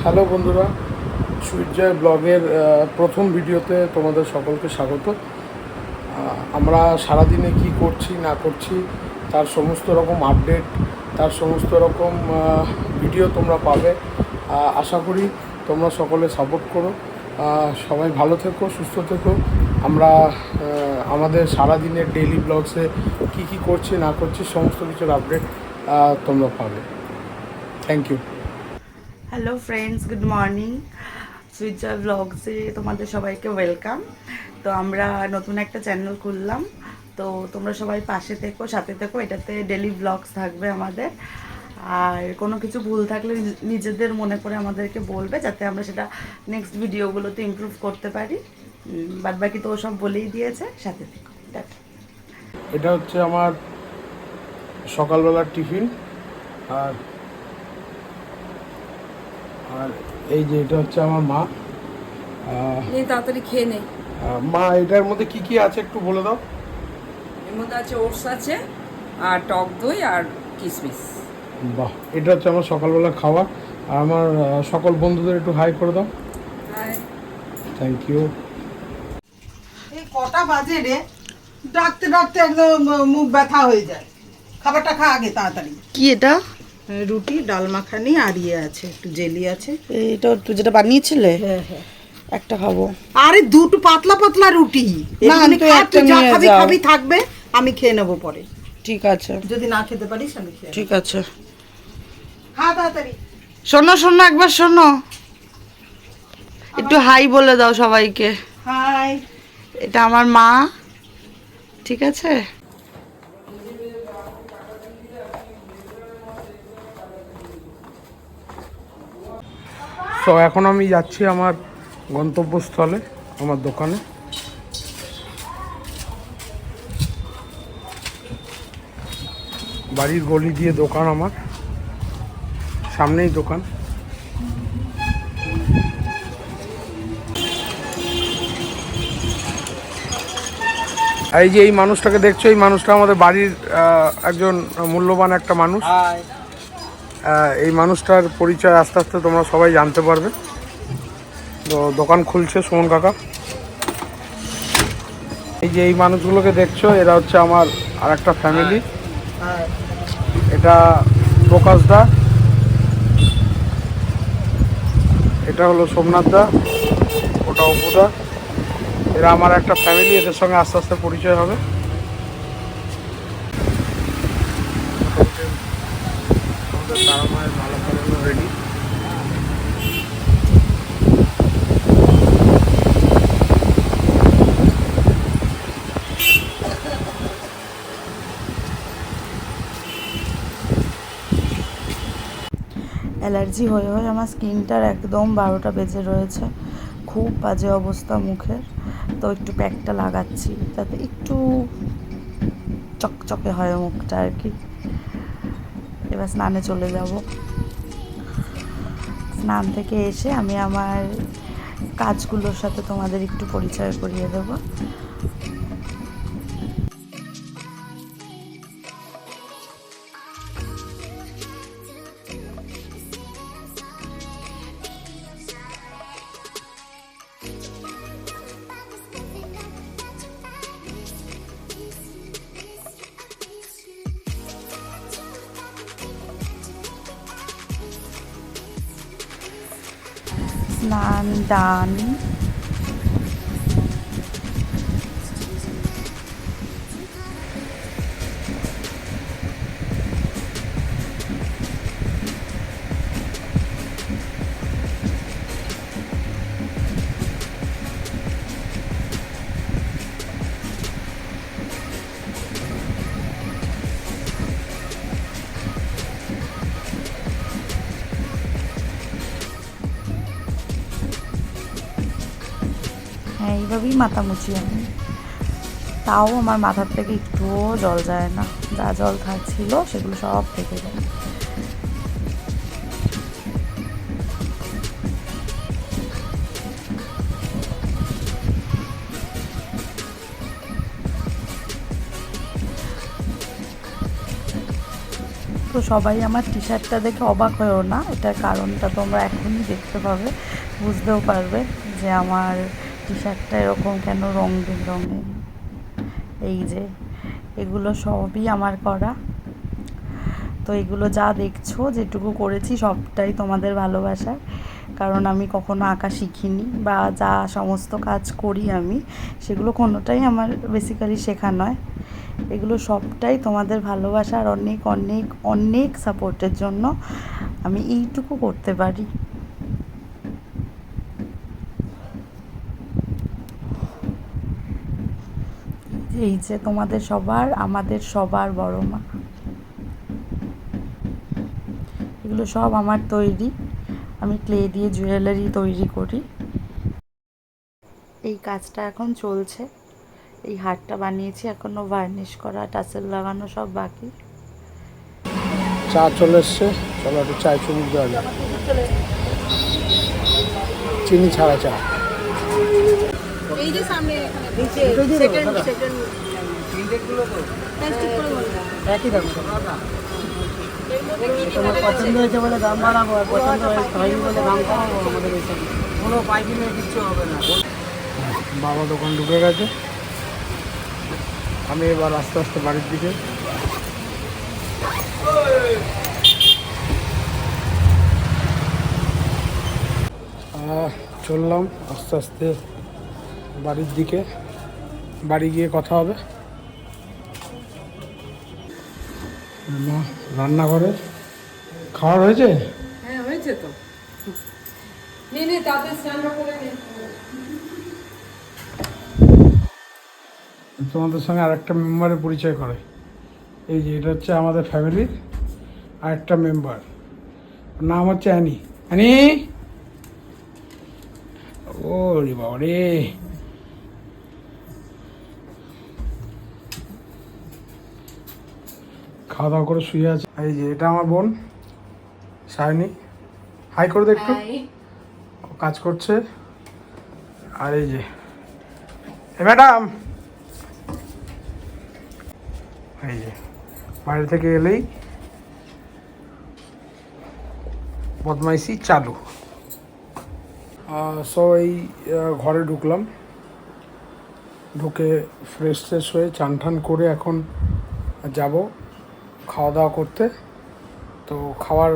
Hello বন্ধুরা সুইটজয় ব্লগের প্রথম ভিডিওতে তোমাদের সকলকে স্বাগত। আমরা সারাদিনে কি করছি, না করছি, তার সমস্ত রকম আপডেট, তার সমস্ত রকম ভিডিও তোমরা পাবে। আশা করি তোমরা সকলে সাপোর্ট করো। সবাই ভালো থেকো, সুস্থ থেকো। আমরা আমাদের সারাদিনের ডেইলি ব্লগসে কি কি করছি, না করছি, সমস্ত কিছুর আপডেট তোমরা পাবে। Thank you hello friends good morning switcher ব্লগসে তোমাদের সবাইকে ওয়েলকাম তো আমরা নতুন একটা চ্যানেল খুললাম। তো তোমরা সবাই পাশে থেকো, সাথে থেকো। এটাতে ডেলি ব্লগস থাকবে আমাদের। আর কোনো কিছু ভুল থাকলে নিজেদের মনে করে আমাদেরকে বলবে, যাতে আমরা সেটা নেক্সট ভিডিওগুলোতে ইমপ্রুভ করতে পারি। বাদ বাকি তো সব বলেই দিয়েছে। সাথে থেকো। এটা হচ্ছে আমার সকালবেলার টিফিন। আর আর এই যে এটা হচ্ছে আমার মা। নে তাড়াতাড়ি খেয়ে নে। মা এটার মধ্যে কি কি আছে একটু বলে দাও। এর মধ্যে আছে ওটস আছে আর টক দই আর কিশমিশ বাহ এটা হচ্ছে আমার সকালবেলা খাওয়া। আর আমার সকল বন্ধুদের একটু হাই করে দাও। থ্যাংক ইউ এই কটা বাজে রে? ডাকতে ডাকতে একদম মুখ ব্যথা হয়ে যায়। খাবারটা খা আগে তাড়াতাড়ি। কি এটা? রুটি ডাল মাখানি আর ইয়ে আছে একটু জেলি আছে। এটা তুই যেটা বানিয়েছিলে? হ্যাঁ হ্যাঁ। একটা খাব। আরে দুটো পাতলা পাতলা রুটি। না, তুই একটা যা খাবি খাবি থাকবে আমি খেয়ে নেব পরে। ঠিক আছে। যদি না খেতে পারিস আমি খেয়ে ঠিক আছে। খা তাড়াতাড়ি। শোনো শোনো একবার শোনো। একটু হাই বলে দাও সবাইকে। হাই। এটা আমার মা। ঠিক আছে? তো এখন আমি যাচ্ছি আমার গন্তব্যস্থলে, আমার দোকানে। বাড়ির গলি দিয়ে দোকান আমার, সামনেই দোকান। এই যে এই মানুষটাকে দেখছ, এই মানুষটা আমাদের বাড়ির একজন মূল্যবান একটা মানুষ। এই মানুষটার পরিচয় আস্তে আস্তে তোমরা সবাই জানতে পারবে। তো দোকান খুলছে সুমন কাকা। এই যে এই মানুষগুলোকে দেখছ, এরা হচ্ছে আমার আর একটা ফ্যামিলি এটা প্রকাশ দা। এটা হলো সোমনাথ দা। ওটা অপু দা। এরা আমার একটা ফ্যামিলি এদের সঙ্গে আস্তে আস্তে পরিচয় হবে আমাদের তারা মায়ের মালা পরানো রেডি অ্যালার্জি হয়ে হয়ে আমার স্কিনটার একদম বারোটা বেজে রয়েছে। খুব বাজে অবস্থা মুখের। তো একটু প্যাকটা লাগাচ্ছি, তাতে একটু চকচকে হয় মুখটা আর কি। এবার স্নানে চলে যাব। স্নান থেকে এসে আমি আমার কাজগুলোর সাথে তোমাদের একটু পরিচয় করিয়ে দেবো। স্নান হ্যাঁ মাথা মুছি আমি তাও আমার মাথার থেকে একটুও জল যায় না। যা জল থাকছিল সেগুলো সব থেকে যায়। তো সবাই আমার টি শার্টটা দেখে অবাক হয়েও না। এটার কারণটা তোমরা এখনই দেখতে পাবে, বুঝতেও পারবে যে আমার টি শার্টটা এরকম কেন রঙ রঙে এই যে, এগুলো সবই আমার করা। তো এগুলো যা দেখছ, যেটুকু করেছি, সবটাই তোমাদের ভালোবাসার। কারণ আমি কখনো আঁকা শিখিনি বা যা সমস্ত কাজ করি আমি, সেগুলো কোনোটাই আমার বেসিক্যালি শেখা নয়। এগুলো সবটাই তোমাদের ভালোবাসার অনেক অনেক অনেক সাপোর্টের জন্য আমি এইটুকু করতে পারি। এই যে তোমাদের সবার, আমাদের সবার বড় মা। এগুলো সব আমার তৈরি। আমি ক্লে দিয়ে জুয়েলারি তৈরি করি। এই কাজটা এখন চলছে। এই হারটা বানিয়েছি, এখনও ভার্নিশ করা, টাসেল লাগানো সব বাকি। চা চলে এসছে। চলো একটু চায় চুমুক দেওয়া যাক। চিনি ছাড়া চা। এই যে সামনে নিচে সেকেন্ড সেকেন্ড প্লাস্টিক করে বললাম একই দাম তোমার পছন্দ হয়েছে বলে দাম বাড়াবো আর পছন্দ হয়নি বলে দাম কমাবো আমাদের কোনো পাইকিনে কিচ্ছু হবে না। বাবা দোকান ঢুকে গেছে। আমি এবার আস্তে আস্তে বাড়ির দিকে। আহ, চললাম আস্তে আস্তে। বাড়ির দিকে। বাড়ি গিয়ে কথা হবে। রান্নাঘরে খাওয়ার হয়েছে? হ্যাঁ হয়েছে তো। নে নে তাতে স্নানটা করে নে। তোমাদের সঙ্গে আরেকটা মেম্বারের পরিচয় করে। এই যে এটা হচ্ছে আমাদের ফ্যামিলির আরেকটা মেম্বার নাম হচ্ছে অ্যানি। অ্যানি? ও রে বাবা রে খাওয়া দাওয়া করে শুয়ে আছে। এই যে এটা আমার বোন সায়নি। হাই করে দে একটু। কাজ করছে। আর এই যে এ ম্যাডাম। এই যে বাইরে থেকে এলেই বদমাইশি চালু। সো এই ঘরে ঢুকলাম। ঢুকে ফ্রেশ ট্রেশ হয়ে চান টান করে এখন যাব। খাওয়া দাওয়া করতে। তো খাওয়ার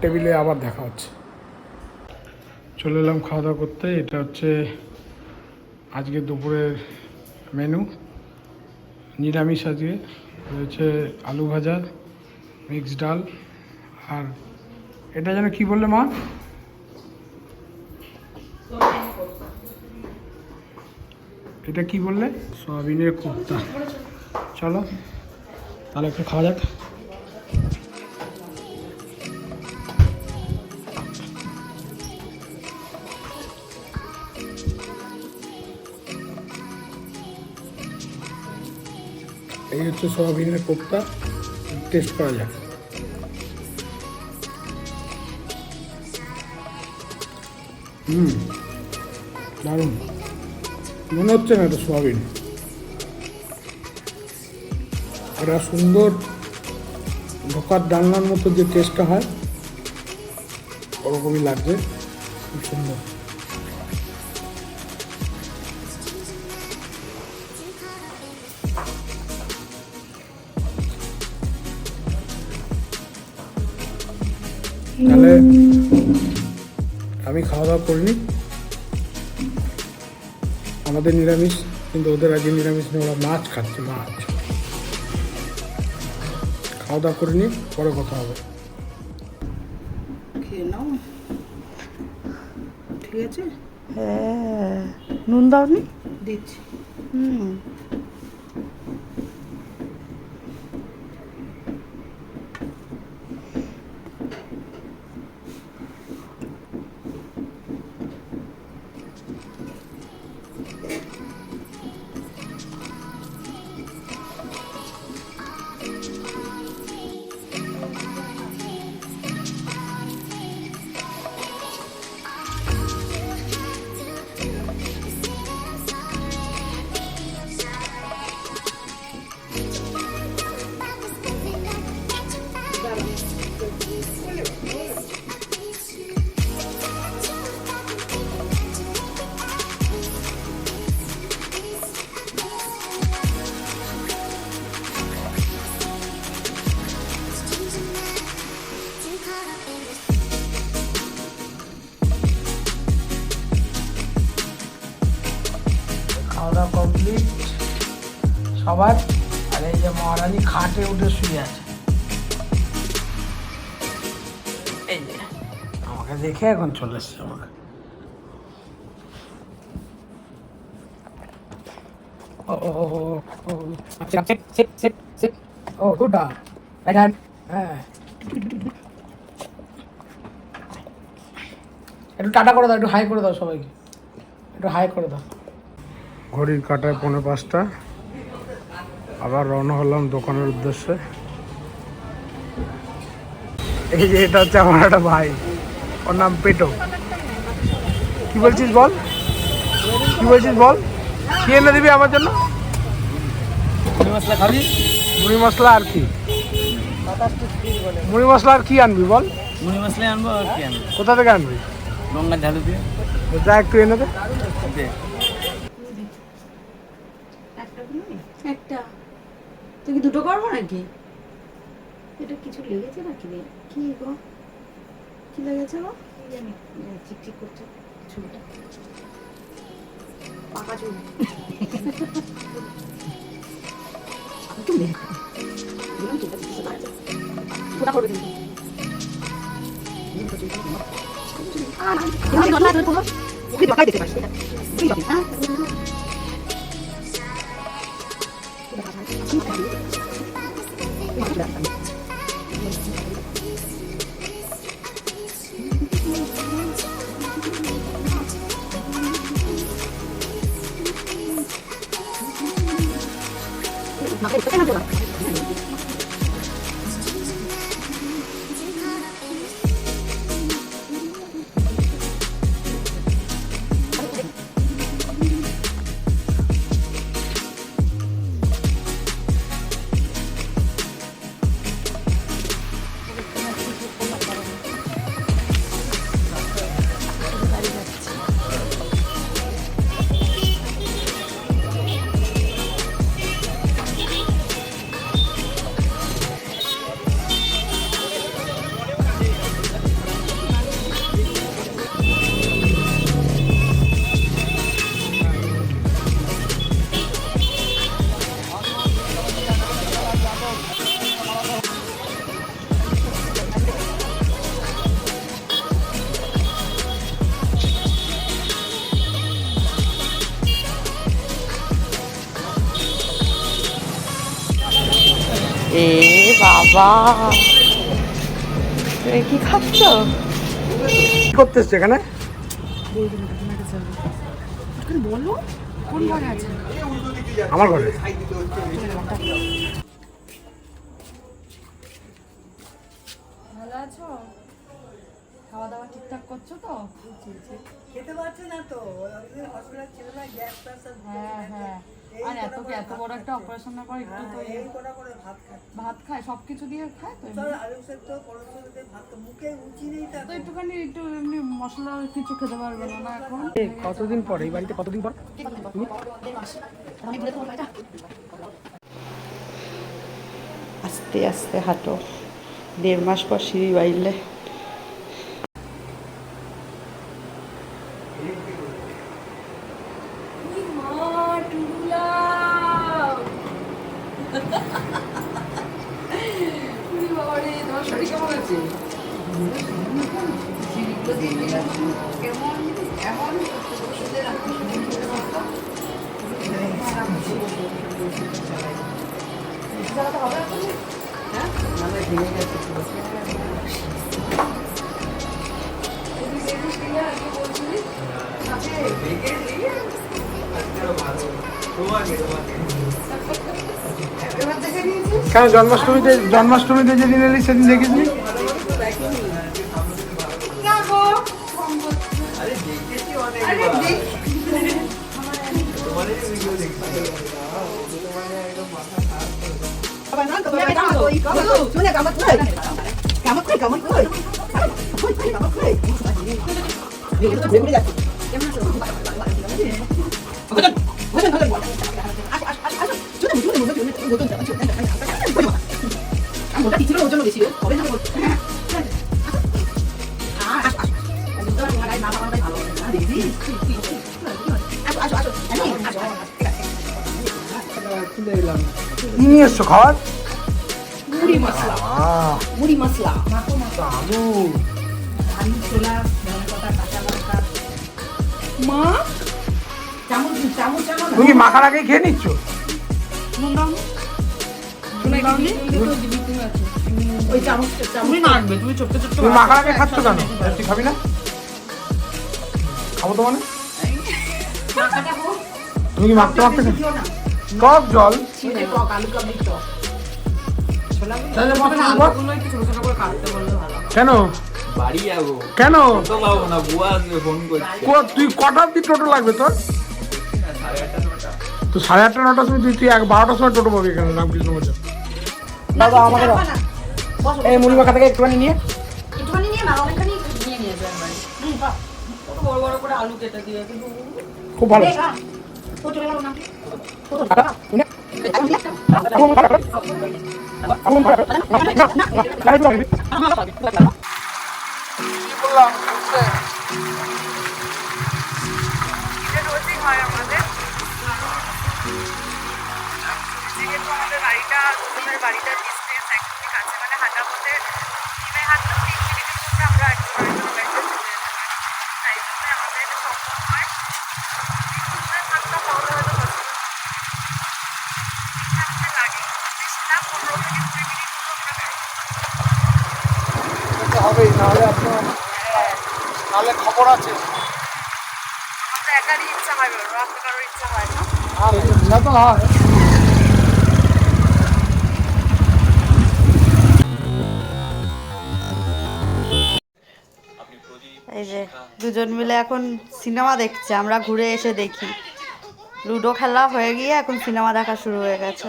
টেবিলে আবার দেখা হচ্ছে। চলে এলাম খাওয়া দাওয়া করতে। এটা হচ্ছে আজকে দুপুরের মেনু। নিরামিষ আজকে। রয়েছে আলু ভাজা মিক্সড ডাল। আর এটা যেন কি বললে মা? এটা কি বললে? সয়াবিনের কোপ্তা। চলো তাহলে একটু খাওয়া যাক। এই হচ্ছে সয়াবিনের কোপ্তা। টেস্ট করা যাক। হুম, দারুণ। মনে হচ্ছে না এটা সোয়াবিন। একটা সুন্দর ঢোকার ডালনার মতো যে টেস্টটা হয়, ওরকমই লাগছে। খুব সুন্দর। তাহলে আমি খাওয়া দাওয়া করিনি। আমাদের নিরামিষ কিন্তু ওদের আজকে নিরামিষ নিয়ে ওরা মাছ খাচ্ছে মাছ। খাওয়া দাওয়া করিনি পরে কথা হবে। ঠিক আছে? হ্যাঁ নুন দাও নি দিচ্ছি। হুম। সবার আর এই যে মহারানী খাটে উঠে শুয়ে আছে। এই যে, আমাকে দেখে এখন চলে এসছে আমাকে। ও ও হ্যাঁ। একটু টাটা করে দাও, একটু হাই করে দাও সবাইকে। একটু হাই করে দাও। ঘড়ির কাটায় পৌনে পাঁচটা। আবার রওনা হলাম দোকানের উদ্দেশ্যে। এই যে এটা হচ্ছে আমার একটা ভাই ওর নাম পেটো। কি বলছিস বল? কি বলছিস বল? কি এনে দিবি আমার জন্য? মুড়ি মশলা খাবি? মুড়ি মশলা আর কি? মুড়ি মশলা আর কি আনবি বল? মুড়ি মশলাই আনব আর কি আনব? কোথা থেকে আনবি? গঙ্গার ঝাড়ু দিয়ে। যা একটু এনে দে। দে। একটা। তুই কি দুটো করব নাকি এটা কিছু লেগেছে নাকি রে কি গো কি লেগেছে গো কি জানি চিকচিক করছে চুলটা পাকা চুল চুল নেই। বললাম চুলটা কিছু বাড়ছে। ওটা করবে কিন্তু। আহ, এখানে দরজা আছে, তোলো। ওকে দরকার দেখতে পাচ্ছি 是的。এ বাবা। কি খাচ্ছ? কি করতে এসছে এখানে? বলো কোন ঘরে আছে? আমার ঘরে। ভালো আছো? খাওয়া দাওয়া ঠিকঠাক করছ তো? খেতে পারছে না তো। হসপিটাল ছিল না গ্যাস হ্যাঁ হ্যাঁ। আর এত এত বড় একটা অপারেশনের পর একটু তো এই কটা করে ভাত খায়। ভাত খায় সব কিছু দিয়ে খায় তো তো মুখে উঁচি নেই তা তো একটুখানি একটু এমনি মশলা কিছু খেতে পারবে না না এখন? কতদিন পর? এই বাড়িতে কতদিন পর? আস্তে আস্তে হাঁটো। দেড় মাস পর সিঁড়ি বাইলে কেন জন্মাষ্টমীতে জন্মাষ্টমীতে যেদিন এলি সেদিন দেখিসনি আসো আসো তুলে দিলাম কি নিয়ে এসছো খাবার মুড়ি মশলা। আহ, মুড়ি মশলা। দারুণ। আলু ছোলা ধনেপাতা কাঁচা লঙ্কা মা? চামচ চামচ চামচ। তুমি মাখার আগে খেয়ে নিচ্ছ? ওই চামচটা চামচ মাখবে তুমি ছোট্ট ছোট্ট তুমি মাখার আগে খাচ্ছ কেন? তুই খাবি না? খাব তো মানে? তুমি কি মাখতে মাখতে খাচ্ছ? না। টক জল। টক আলু কাবলির টক। কেন? বাড়ি যাব। কেন? না বুয়া ফোন তুই কটা অব্দি টোটো লাগবে তোর? তো সাড়ে আটটা নটার সময় তুই তুই এক বারোটার সময় টোটো পাবি এখানে রামকৃষ্ণ বাজার দাদা আমাকে এই মুড়ি মাখা থেকে একটুখানি নিয়ে। একটুখানি নিয়ে না অনেকখানি নিয়ে নিয়ে যাবে একবারে। হুম, বাহ। কত বড় বড় করে আলু কেটে দিয়ে খুব ভালো। ও চলে গেল না যেহেতু আমাদের বাড়িটা দুজনের বাড়িটার ডিস্টেন্স একদমই কাছে মানে হাঁটা পথে নেমে হাঁটলেও তিন মিনিটের মধ্যে আমরা একদম আরেকজন বাড়িতে চলে যেতে পারি তাই জন্য আমাদের এটা সম্ভব হয় দূরে থাকতাম তাহলে হয়তো possible ঠিকঠাক লাগে বেশি না পনেরো থেকে কুড়ি মিনিট হলেও আমরা বেরোতে পারি। হবেই নাহলে আপনার নাহলে খবর আছে। একারই ইচ্ছা হয় আপনার ইচ্ছা হয় না। আর না তো হয়। এই যে দুজন মিলে এখন সিনেমা দেখছে আমরা ঘুরে এসে দেখি। লুডো খেলা হয়ে গিয়ে এখন সিনেমা দেখা শুরু হয়ে গেছে।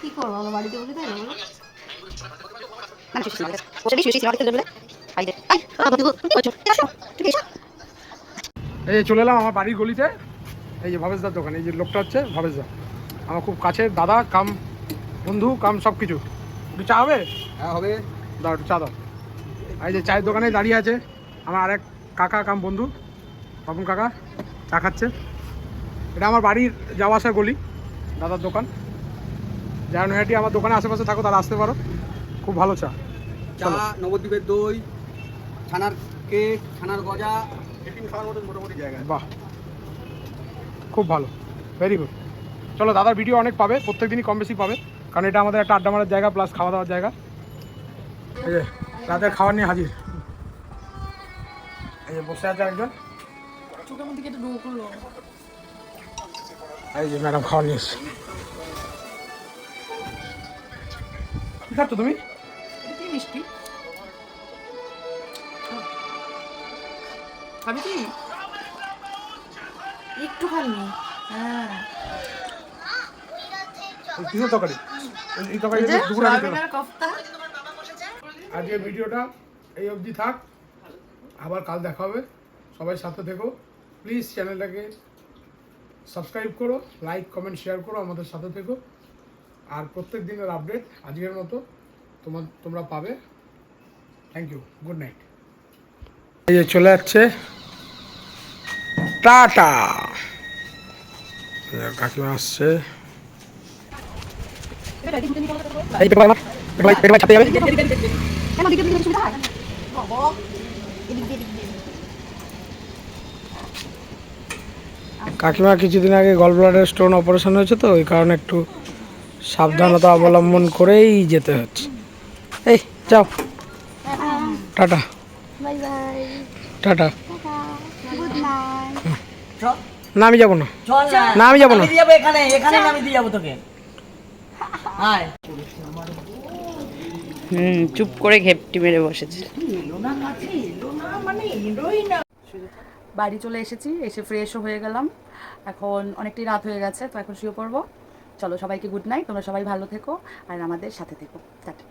কি করব আমরা বাড়িতে বলে তাই এই চলে এলাম আমার বাড়ির গলিতে। এই যে ভবেশদার দোকান এই যে লোকটা হচ্ছে ভবেশদা আমার খুব কাছে দাদা কাম বন্ধু কাম সব কিছু একটু চা হবে? হ্যাঁ হবে। দাও একটু চা দাও। এই যে চায়ের দোকানে দাঁড়িয়ে আছে আমার আরেক কাকা কাম বন্ধু তপন কাকা চা খাচ্ছে। এটা আমার বাড়ির যাওয়া আসার গলি দাদার দোকান। যারা নৈহাটি আমার দোকানে আশেপাশে থাকো তারা আসতে পারো। খুব ভালো চা। চা নবদ্বীপের দই ছানার কেক ছানার গজা। টিফিন খাওয়ার মতো মোটামুটি জায়গা বাহ। খুব ভালো। ভেরি গুড চলো দাদার ভিডিও অনেক পাবে প্রত্যেক দিনই কম বেশি পাবে কারণ এটা আমাদের একটা আড্ডা মারার জায়গা প্লাস খাওয়া দাওয়ার জায়গা। এই যে রাতের খাবার নিয়ে হাজির। এই যে বসে আছে একজন। এই যে ম্যাডাম খাওয়া নিয়ে এসছে। কি খাচ্ছ তুমি? মিষ্টি? খাবি কি? হ্যাঁ। কিসের তরকারি। এই- তরকারি দুপুরে। সয়াবিনের কোফতা। আজকের ভিডিওটা এই অবধি থাক। আবার কাল দেখা হবে। সবাই সাথে থেকো। প্লিজ চ্যানেলটাকে সাবস্ক্রাইব করো লাইক কমেন্ট শেয়ার করো আমাদের সাথে থেকো। আর প্রত্যেক দিনের আপডেট আজকের মতো। তোমার তোমরা পাবে। থ্যাংক ইউ গুড নাইট এই যে চলে যাচ্ছে টাটা। কাকিমা আসছে। এই ছাপতে যাবে। কাকিমা কিছুদিন আগে গল ব্লাডার স্টোন অপারেশন হয়েছে তো ওই কারণে একটু সাবধানতা অবলম্বন করেই যেতে হচ্ছে। এই যাও। টাটা। টাটা। না আমি যাব না। না। না আমি যাব না। যাব এখানে। এখানে আমি দিয়ে যাব তোকে। হুম চুপ করে ঘেপটি মেরে বসেছে। বাড়ি চলে এসেছি এসে ফ্রেশও হয়ে গেলাম। এখন অনেকটাই রাত হয়ে গেছে তো এখন শুয়ে পড়ব। চলো সবাইকে গুড নাইট তোমরা সবাই ভালো থেকো আর আমাদের সাথে থেকো। টাটা।